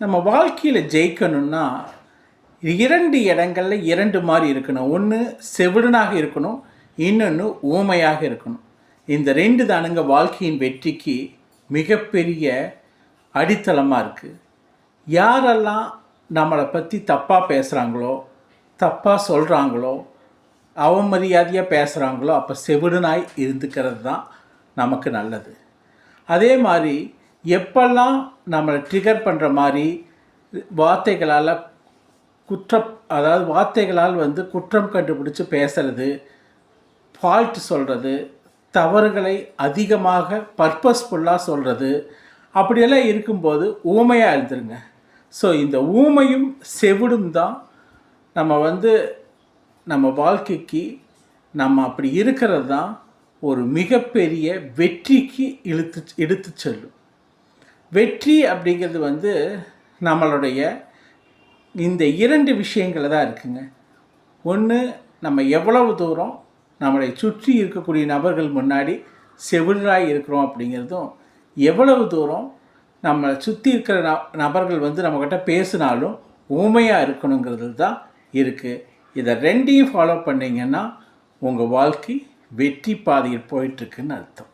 நம்ம வாழ்க்கையில் ஜெயிக்கணும்னா இரண்டு இடங்களில் இரண்டு மாதிரி இருக்கணும். ஒன்று செவிடனாக இருக்கணும் இன்னொன்று ஊமையாக இருக்கணும். இந்த ரெண்டு தானுங்க வாழ்க்கையின் வெற்றிக்கு மிகப்பெரிய அடித்தளமாக இருக்குது யாரெல்லாம் நம்மளை பற்றி தப்பாக பேசுகிறாங்களோ தப்பாக சொல்கிறாங்களோ அவமரியாதையாக பேசுகிறாங்களோ அப்போ செவிடனாய் இருந்துக்கிறது தான் நமக்கு நல்லது. அதே மாதிரி எப்பெல்லாம் நம்மளை ட்ரிகர் பண்ணுற மாதிரி வார்த்தைகளால் குற்றம் அதாவது வார்த்தைகளால் வந்து குற்றம் கண்டுபிடிச்சி பேசுறது ஃபால்ட் சொல்கிறது தவறுகளை அதிகமாக பர்பஸ்ஃபுல்லாக சொல்கிறது அப்படியெல்லாம் இருக்கும்போது ஊமையாக எழுதுருங்க ஸோ இந்த ஊமையும் செவிடும் தான் நம்ம வந்து நம்ம வாழ்க்கைக்கு நம்ம அப்படி இருக்கிறது தான் ஒரு மிகப்பெரிய வெற்றிக்கு இழுத்து எடுத்து செல்லும். வெற்றி அப்படிங்கிறது வந்து நம்மளுடைய இந்த இரண்டு விஷயங்கள் தான் இருக்குங்க. ஒன்று நம்ம எவ்வளவு தூரம் நம்மளை சுற்றி இருக்கக்கூடிய நபர்கள் முன்னாடி செவிலாய் இருக்கிறோம் அப்படிங்கிறதும் எவ்வளவு தூரம் நம்மளை சுற்றி இருக்கிற ந நபர்கள் வந்து நம்மக்கிட்ட பேசினாலும் ஊமையாக இருக்கணுங்கிறது தான் இருக்குது இதை ரெண்டையும் ஃபாலோ பண்ணிங்கன்னா உங்கள் வாழ்க்கை வெற்றி பாதையில் போயிட்டுருக்குன்னு அர்த்தம்.